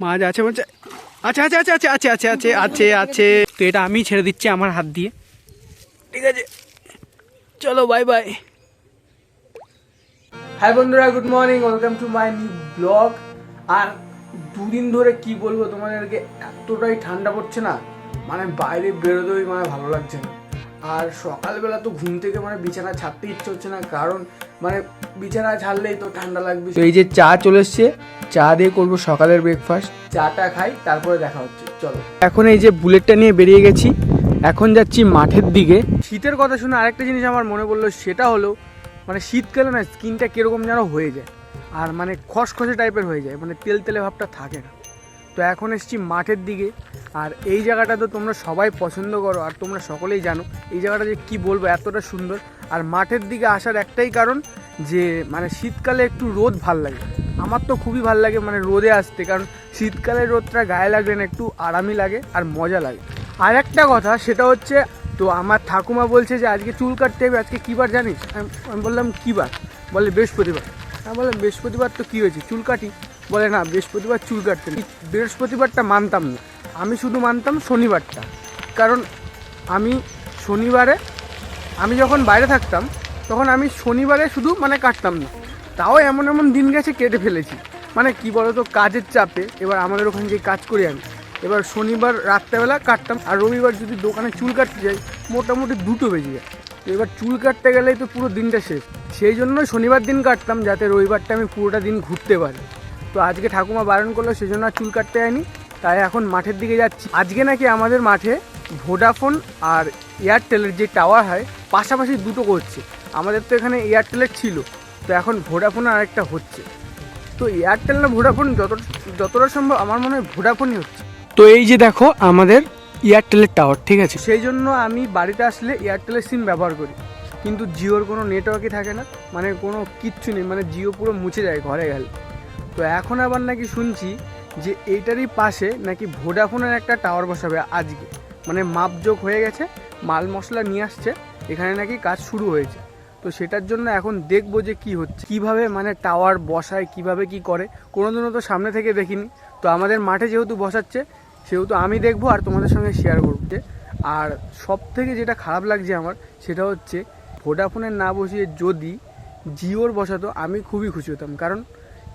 মাছ আছে বলছে আচ্ছা আচ্ছা আচ্ছা আচ্ছা আছে আছে আছে আছে আছে। তো এটা আমি ছেড়ে দিচ্ছি আমার হাত দিয়ে। ঠিক আছে। চলো বাই বাই হাই বন্ধুরা good morning welcome to my new blog আর দুদিন ধরে কি বলব, তোমাদেরকে এতটাই ঠান্ডা পড়ছে না মানে বাইরে বেরোতেই মানে ভালো লাগছে না। আর সকালবেলা তো ঘুম থেকে মানে বিছানা ছাড়তে ইচ্ছে হচ্ছে না কারণ মানে বিছানা ছাড়লেই তো ঠান্ডা লাগবে। তো এই যে চা চলে এসছে চা দিয়ে করব সকালের ব্রেকফাস্ট চাটা খাই তারপরে দেখা হচ্ছে চলো। এখন এই যে বুলেটটা নিয়ে বেরিয়ে গেছি এখন যাচ্ছি মাঠের দিকে। শীতের কথা শুনে আরেকটা জিনিস আমার মনে পড়ল সেটা হলো মানে শীতকালে না স্কিনটা কীরকম যেন হয়ে যায় আর মানে খসখসে টাইপের হয়ে যায় মানে তেল তেলে ভাবটা থাকে না। তো এখন এসছি মাঠের দিকে আর এই জায়গাটা তো তোমরা সবাই পছন্দ করো, আর তোমরা সকলেই জানো এই জায়গাটা যে কী বলব, এতটা সুন্দর। আর মাঠের দিকে আসার একটাই কারণ যে মানে শীতকালে একটু রোদ ভালো লাগে। আমার তো খুবই ভালো লাগে মানে রোদে আসতে, কারণ শীতকালের রোদটা গায়ে লাগলে না একটু আরামই লাগে আর মজা লাগে। আর একটা কথা, সেটা হচ্ছে, তো আমার ঠাকুমা বলছে যে, আজকে চুল কাটতে হবে, আজকে কী বার জানিস? আমি বললাম, কী বার? বলে, বৃহস্পতিবার। আমি বললাম, বৃহস্পতিবার তো কী হয়েছে? চুল কাটি। বলে, না, বৃহস্পতিবার চুল কাটতে বৃহস্পতিবারটা মানতাম না। আমি শুধু মানতাম শনিবারটা। কারণ আমি শনিবারে, আমি যখন বাইরে থাকতাম, তখন আমি শনিবারে শুধু মানে কাটতাম না। তাও এমন এমন দিন গেছে কেটে ফেলেছি। মানে কি বলতো, কাজের চাপে এবার আমাদের ওখানে যে কাজ করি আমি। এবার শনিবার রাত্রেবেলা কাটতাম, আর রবিবার যদি দোকানে চুল কাটতে যাই, মোটামুটি দুটো বেজে যায়। তো এবার চুল কাটতে গেলেই তো পুরো দিনটা শেষ। সেই জন্য শনিবার দিন কাটতাম, যাতে রবিবারটা আমি পুরোটা দিন ঘুরতে পারি। তো আজকে ঠাকুমা বারণ করল, সেই জন্য আর চুল কাটতে যায়নি। তাই এখন মাঠের দিকে যাচ্ছি। আজকে নাকি আমাদের মাঠে ভোডাফোন আর এয়ারটেলের যে টাওয়ার হয় পাশাপাশি দুটো করছে। আমাদের তো এখানে এয়ারটেলের ছিল তো এখন ভোডাফোন আর একটা হচ্ছে। তো এয়ারটেল না ভোডাফোন যত যতটা সম্ভব আমার মনে হয় ভোডাফোনই হচ্ছে। তো এই যে দেখো আমাদের এয়ারটেলের টাওয়ার ঠিক আছে? সেই জন্য আমি বাড়িতে আসলে এয়ারটেলের সিম ব্যবহার করি। কিন্তু জিওর কোনো নেটওয়ার্কই থাকে না মানে কোনো কিচ্ছু নেই মানে জিও পুরো মুছে যায় ঘরে গেলে। তো এখন আবার নাকি শুনছি যে এইটারই পাশে নাকি ভোডাফোনের একটা টাওয়ার বসাবে আজকে। মানে মাপযোগ হয়ে গেছে, মাল মশলা নিয়ে আসছে, এখানে নাকি কাজ শুরু হয়েছে। তো সেটার জন্য এখন দেখব যে কি হচ্ছে, কীভাবে মানে টাওয়ার বসায়, কীভাবে কি করে, কোনোদিনও তো সামনে থেকে দেখিনি। তো আমাদের মাঠে যেহেতু বসাচ্ছে, সেহেতু আমি দেখব আর তোমাদের সঙ্গে শেয়ার করব আর সব থেকে যেটা খারাপ লাগছে আমার, সেটা হচ্ছে ভোডাফোনের না বসিয়ে যদি জিওর বসাতো, আমি খুবই খুশি হতাম। কারণ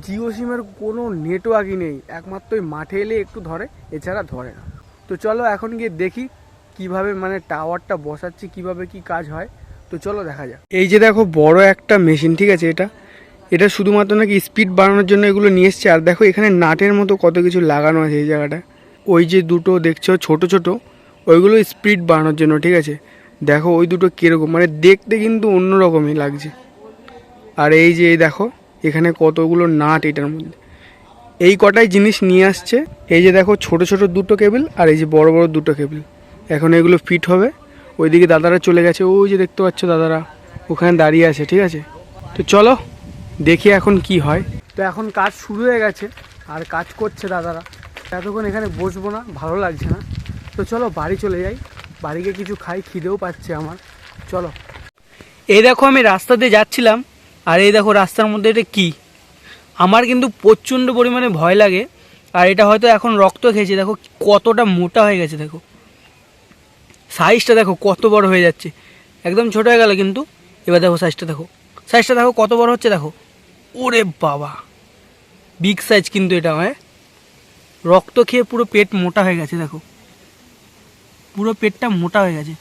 জিও সিমের কোনো নেটওয়ার্কই নেই একমাত্র ওই মাঠে এলে একটু ধরে, এছাড়া ধরে না। তো চলো এখন গিয়ে দেখি কীভাবে মানে টাওয়ারটা বসাচ্ছি, কীভাবে কি কাজ হয়। তো চলো দেখা যাক। এই যে দেখো বড় একটা মেশিন, ঠিক আছে এটা? এটা শুধুমাত্র নাকি স্পিড বাড়ানোর জন্য এগুলো নিয়ে এসছে। আর দেখো এখানে নাটের মতো কত কিছু লাগানো আছে এই জায়গাটা। ওই যে দুটো দেখছ, ছোট ছোট, ওইগুলো স্পিড বাড়ানোর জন্য, ঠিক আছে? দেখো ওই দুটো কীরকম মানে দেখতে কিন্তু অন্যরকমই লাগছে। আর এই যে এই দেখো এখানে কতগুলো নাট এটার মধ্যে। এই কটাই জিনিস নিয়ে আসছে। এই যে দেখো ছোট ছোট দুটো কেবিল আর এই যে বড় বড় দুটো কেবিল। এখন এগুলো ফিট হবে। ওইদিকে দাদারা চলে গেছে। ওই যে দেখতে পাচ্ছ দাদারা, ওখানে দাঁড়িয়ে আছে, ঠিক আছে? তো চলো, দেখি এখন কি হয়। তো এখন কাজ শুরু হয়ে গেছে, আর কাজ করছে দাদারা। এতক্ষণ এখানে বসবো না, ভালো লাগছে না। তো চলো, বাড়ি চলে যাই। বাড়িকে কিছু খাই, খিদেও পাচ্ছে আমার। চলো। এই দেখো আমি রাস্তা দিয়ে যাচ্ছিলাম। আর এই দেখো রাস্তার মধ্যে এটা কি? আমার কিন্তু প্রচণ্ড পরিমাণে ভয় লাগে। আর এটা হয়তো এখন রক্ত খেয়েছে। দেখো কতটা মোটা হয়ে গেছে, দেখো। সাইজটা দেখো কত বড় হয়ে যাচ্ছে। একদম ছোট হয়ে গেল কিন্তু। এবার দেখো সাইজটা দেখো। সাইজটা দেখো কত বড় হচ্ছে, দেখো। ওরে বাবা! বিগ সাইজ কিন্তু এটা হ্যাঁ? রক্ত খেয়ে পুরো পেট মোটা হয়ে গেছে, দেখো। পুরো পেটটা মোটা হয়ে গেছে।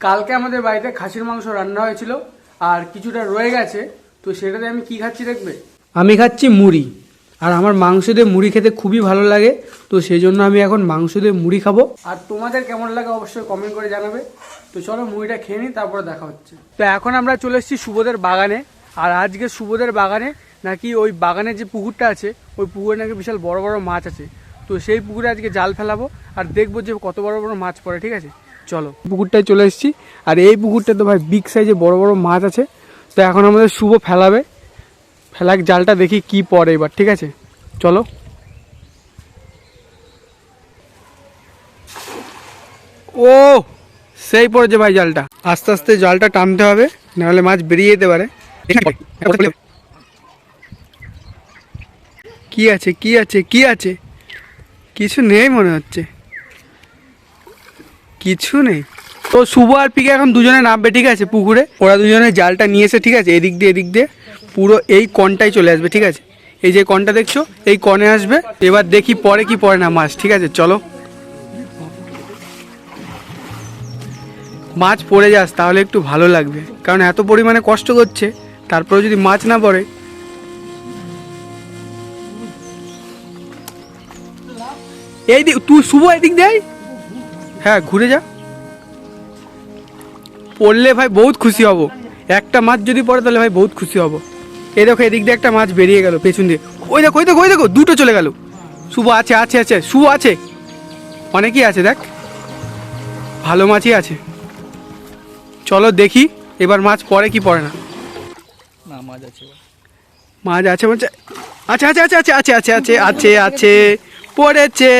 কালকে আমাদের বাড়িতে খাসির মাংস রান্না হয়েছিল। আর কিছুটা রয়ে গেছে। তো সেটাতে আমি কি খাচ্ছি দেখবে? আমি খাচ্ছি মুড়ি। আর আমার মাংস দিয়ে মুড়ি খেতে খুবই ভালো লাগে তো সেই জন্য আমি এখন মাংস দিয়ে মুড়ি খাব। আর তোমাদের কেমন লাগে অবশ্যই কমেন্ট করে জানাবে। তো চলো মুড়িটা খেয়ে নিই তারপরে দেখা হচ্ছে। তো এখন আমরা চলে এসেছি সুবোধের বাগানে। আর আজকে সুবোধের বাগানে নাকি ওই বাগানের যে পুকুরটা আছে ওই পুকুরে নাকি বিশাল বড় বড় মাছ আছে। তো সেই পুকুরে আজকে জাল ফেলাবো আর দেখব যে কত বড় বড় মাছ পড়ে ঠিক আছে? চলো। পুকুরটায় চলে এসেছি। আর এই পুকুরটা তো ভাই বিগ সাইজে বড় বড় মাছ আছে। তো এখন আমাদের শুভ ফেলাবে। ফেলাক জালটা দেখি কি পরে এবার, ঠিক আছে? চলো। ও, সেই পড়েছে ভাই জালটা। আস্তে আস্তে জালটা টানতে হবে, নাহলে মাছ বেরিয়ে যেতে পারে। কি আছে কি আছে কি আছে? কিছু নেই মনে হচ্ছে। কিছু নেই। তো শুভ আর পিকে এখন দুজনে নামবে, ঠিক আছে, পুকুরে। ওরা দুজনে জালটা নিয়ে এসে, ঠিক আছে, এদিক দিয়ে এদিক দিয়ে, পুরো এই কনটাই চলে আসবে, ঠিক আছে। এই যে কনটা দেখছ, এই কনে আসবে। এবার দেখি পরে কি পরে না মাছ, ঠিক আছে, চলো। মাছ পড়ে যাস, তাহলে একটু ভালো লাগবে। কারণ এত পরিমাণে কষ্ট করছে তারপরে যদি মাছ না পড়ে। এই দিক তুই শুভ এদিক দেয় হ্যাঁ ঘুরে যা। পড়লে ভাই বহুত খুশি হব একটা মাছ যদি পড়ে তাহলে ভাই বহুত খুশি হব এই দেখো এদিক দিয়ে একটা মাছ বেরিয়ে গেল পেছন দিয়ে ওই দেখো ওই দেখো ওই দেখো দুটো চলে গেল শুভ আছে আছে আছে শুভ আছে অনেকই আছে দেখ ভালো মাছই আছে চলো দেখি এবার মাছ পড়ে কি পড়ে না না মাছ আছে মাছ আছে আচ্ছা আচ্ছা আচ্ছা আছে আছে আছে আছে আছে আছে পড়েছে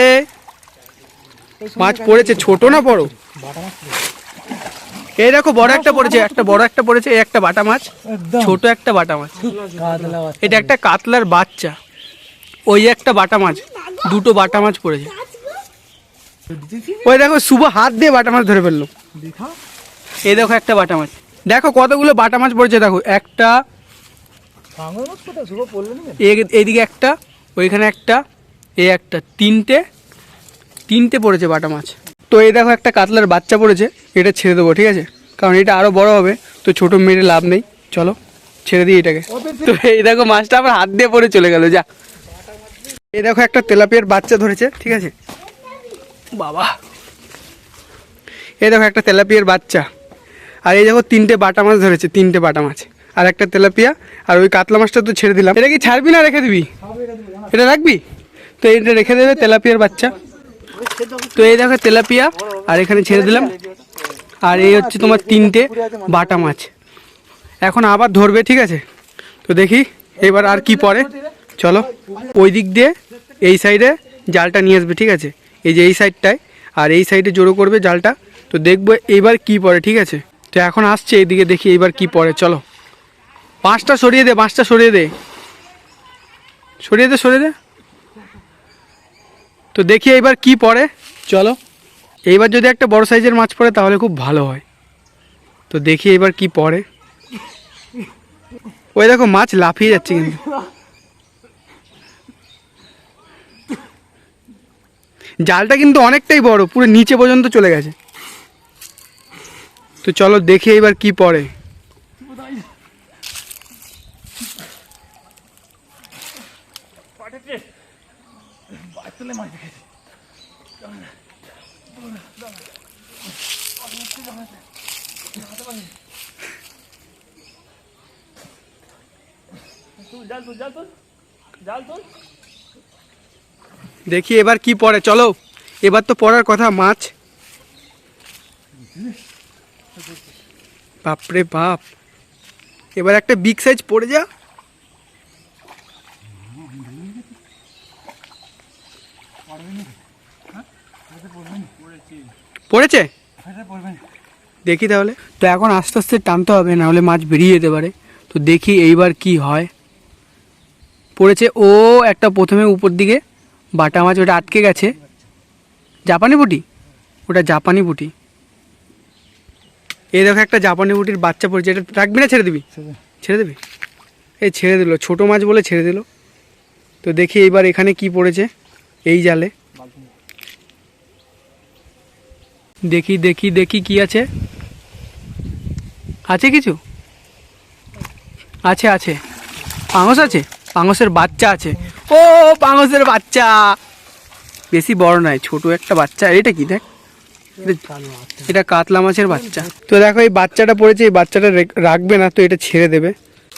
মাছ পড়েছে ছোট না বড় এই দেখো বড় একটা পড়েছে একটা বড় একটা পড়েছে এই একটা বাটা মাছ ছোট একটা বাটা মাছ। এটা একটা কাতলার বাচ্চা। ওই একটা বাটা মাছ দুটো বাটা মাছ পড়েছে। ওই দেখো শুভ হাত দিয়ে বাটা মাছ ধরে ফেলল। এই দেখো একটা বাটা মাছ। দেখো কতগুলো বাটা মাছ পড়েছে দেখো। একটা এইদিকে একটা ওইখানে একটা এই একটা তিনটে তিনটে পড়েছে বাটা মাছ। তো এই দেখো একটা কাতলার বাচ্চা পড়েছে, এটা ছেড়ে দেবো, ঠিক আছে? কারণ এটা আরও বড় হবে, তো ছোটো মেরে লাভ নেই। চলো, ছেড়ে দিই এটাকে। তো এই দেখো মাছটা আবার হাত দিয়ে পড়ে চলে গেল, যা। এই দেখো একটা তেলাপিয়ার বাচ্চা ধরেছে, ঠিক আছে? বাবা। এই দেখো একটা তেলাপিয়ার বাচ্চা। আর এই দেখো তিনটে বাটা মাছ ধরেছে, তিনটে বাটা মাছ। আর একটা তেলাপিয়া, আর ওই কাতলা মাছটা তো ছেড়ে দিলাম। এটা কি ছাড়বি না রেখে দিবি? এটা রাখবি? তো এটা রেখে দেবে তেলাপিয়ার বাচ্চা। তো এই দেখো তেলাপিয়া, আর এখানে ছেড়ে দিলাম। আর এই হচ্ছে তোমার তিনটে বাটা মাছ। এখন আবার ধরবে, ঠিক আছে? তো দেখি এবার আর কি পড়ে চলো, ওই দিক দিয়ে, এই সাইডে জালটা নিয়ে আসবে, ঠিক আছে? এই যে এই সাইডটায়, আর এই সাইডে জোড়ো করবে জালটা। তো দেখব এইবার কি পড়ে ঠিক আছে? তো এখন আসছে এইদিকে, দেখি এইবার কি পড়ে চলো। পাঁচটা সরিয়ে দে পাঁচটা সরিয়ে দে। সরিয়ে দে সরিয়ে দে। তো দেখি এইবার কি পড়ে। চলো। এইবার যদি একটা বড় সাইজের মাছ পড়ে, তাহলে খুব ভালো হয়। তো দেখি এবার কি পড়ে। ওই দেখো, মাছ লাফিয়ে যাচ্ছে কিন্তু। জালটা কিন্তু অনেকটাই বড়, পুরো নিচে পর্যন্ত চলে গেছে। তো চলো দেখি এবার কি পড়ে। দেখি এবার কি পড়ে চলো। এবার তো পড়ার কথা মাছ। বাপরে বাপ। এবার একটা বিগ সাইজ পড়ে যা। পড়েছে? দেখি তাহলে। তো এখন আস্তে আস্তে টানতে হবে না হলে মাছ বেরিয়ে যেতে পারে। তো দেখি এইবার কি হয়। পড়েছে ও একটা প্রথমে উপর দিকে বাটা মাছ ওটা আটকে গেছে। জাপানি পুটি? ওটা জাপানি পুটি। এই দেখো একটা জাপানি পুটির বাচ্চা পড়েছে এটা রাখবি না ছেড়ে দিবি? ছেড়ে দিবি? এই ছেড়ে দিল ছোটো মাছ বলে ছেড়ে দিল। তো দেখি এইবার এখানে কি পড়েছে এই জালে। দেখি দেখি দেখি কি আছে। আছে কিছু? আছে আছে। পাঙস আছে? পাঙসের বাচ্চা আছে। ও, পাঙসের বাচ্চা! বেশি বড় নয়, ছোট একটা বাচ্চা। এটা কি, দেখ? এটা- কাতলা মাছের বাচ্চা। তো দেখো, এই বাচ্চাটা পড়েছে, এই বাচ্চাটা রেখ- রাখবে না, তো এটা ছেড়ে দেবে।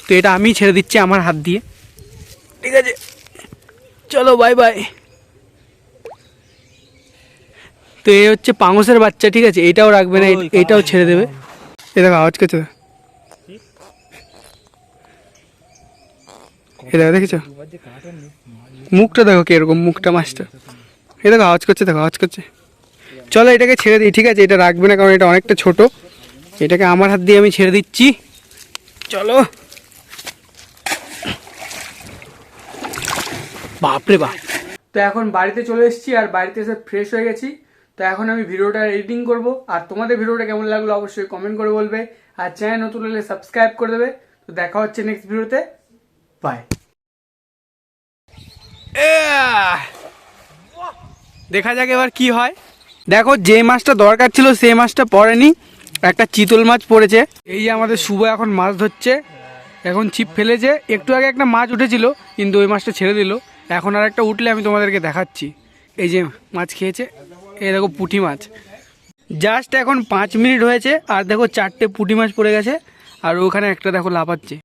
তো এটা আমি ছেড়ে দিচ্ছি আমার হাত দিয়ে। ঠিক আছে। চলো বাই বাই তো এই হচ্ছে পাঙসের বাচ্চা ঠিক আছে? এটাও রাখবে না এটাও ছেড়ে দেবে। এ দেখো আওয়াজ করছে দেখো। এ দেখো দেখেছ? মুখটা দেখো কীরকম মুখটা মাছটা। এ দেখো আওয়াজ করছে দেখো আওয়াজ করছে। চলো এটাকে ছেড়ে দিই ঠিক আছে? এটা রাখবে না কারণ এটা অনেকটা ছোট। এটাকে আমার হাত দিয়ে আমি ছেড়ে দিচ্ছি। চলো। বাপরে বাপ। তো এখন বাড়িতে চলে এসেছি আর বাড়িতে এসে ফ্রেশ হয়ে গেছি। তো এখন আমি ভিডিওটা এডিটিং করব। আর তোমাদের ভিডিওটা কেমন লাগল অবশ্যই কমেন্ট করে বলবে। আর চ্যানেল নতুন হলে সাবস্ক্রাইব করে দেবে। তো দেখা হচ্ছে নেক্সট ভিডিওতে। বাই দেখা যাক এবার কি হয়। দেখো, যে মাছটা দরকার ছিল সেই মাছটা পড়েনি। একটা চিতল মাছ পড়েছে। এই আমাদের শুভ এখন মাছ ধরছে। এখন ছিপ ফেলেছে। একটু আগে একটা মাছ উঠেছিল, কিন্তু ওই মাছটা ছেড়ে দিল। এখন আর একটা উঠলে আমি তোমাদেরকে দেখাচ্ছি। এই যে মাছ খেয়েছে। এই দেখো পুঁটি মাছ। জাস্ট এখন পাঁচ মিনিট হয়েছে, আর দেখো চারটে পুঁটি মাছ পড়ে গেছে, আর ওখানে একটা দেখো লাফাচ্ছে।